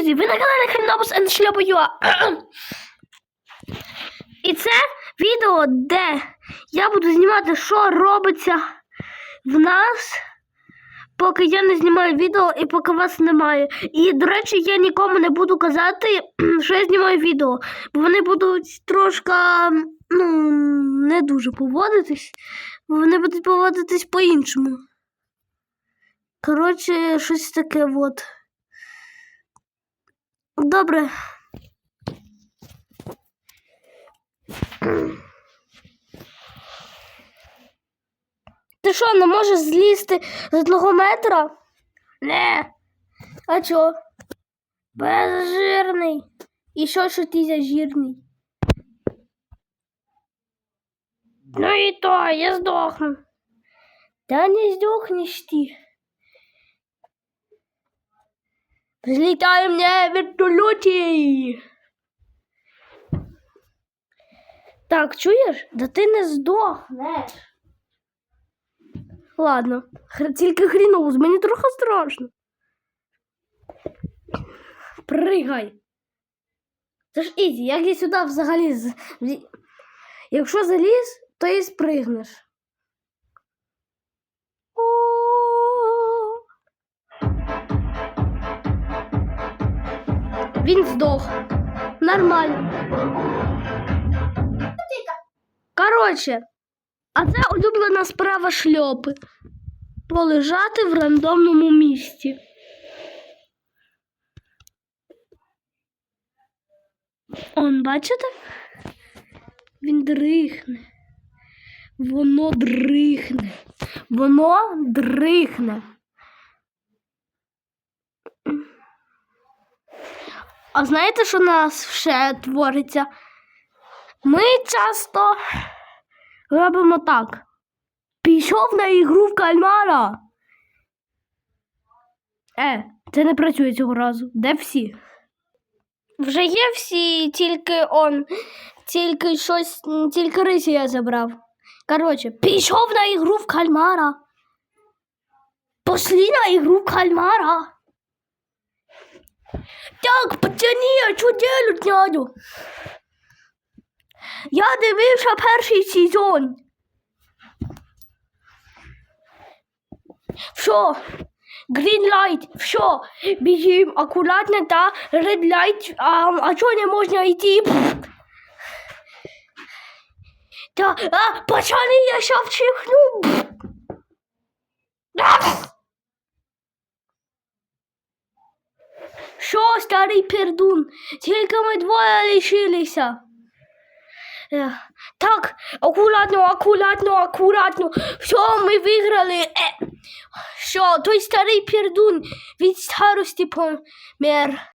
друзі, ви на каналі Хрінобус Шльопа.ua. І це відео, де я буду знімати, що робиться в нас, поки я не знімаю відео і поки вас немає. І, до речі, я нікому не буду казати, що я знімаю відео, бо вони будуть трошки, ну, не дуже поводитись, бо вони будуть поводитись по-іншому. Коротше, щось таке от. Добре. Ти що, не можеш злізти з одного метра? Не. А чо? Безжирний. І що, що ти за жирний? Ну і то, я здохну. Та не здохнеш ти. Злітаємо на вертольоті. Так, чуєш? Да ти не здохнеш. Ладно, тільки хріноус, мені трохи страшно. Пригай. Це ж ізі, як я сюди взагалі. Якщо заліз, то і спригнеш. Він здох. Нормально. Коротше, а це улюблена справа шльопи. Полежати в рандомному місці. Он, бачите? Він дрихне. Воно дрихне. Воно дрихне. А знаєте, що у нас ще твориться? Ми часто робимо так. Пішов на ігру в кальмара. Е, це не працює цього разу. Де всі? Вже є всі, тільки он, тільки щось, тільки рисі я забрав. Коротше, пішов на ігру в кальмара. Пошли на ігру в кальмара. Так, пацани, а що делать надо? Я дивився перший сезон. Все, green light, все, біжим акуратно та red light, а, а чого не можна йти? Та, а, пацани, я ще вчихну. Що, старий пердун, тільки ми двоє лишилися. Так, акуратно, акуратно, акуратно. Все, ми виграли. Е, що, той старий пердун від старості помер.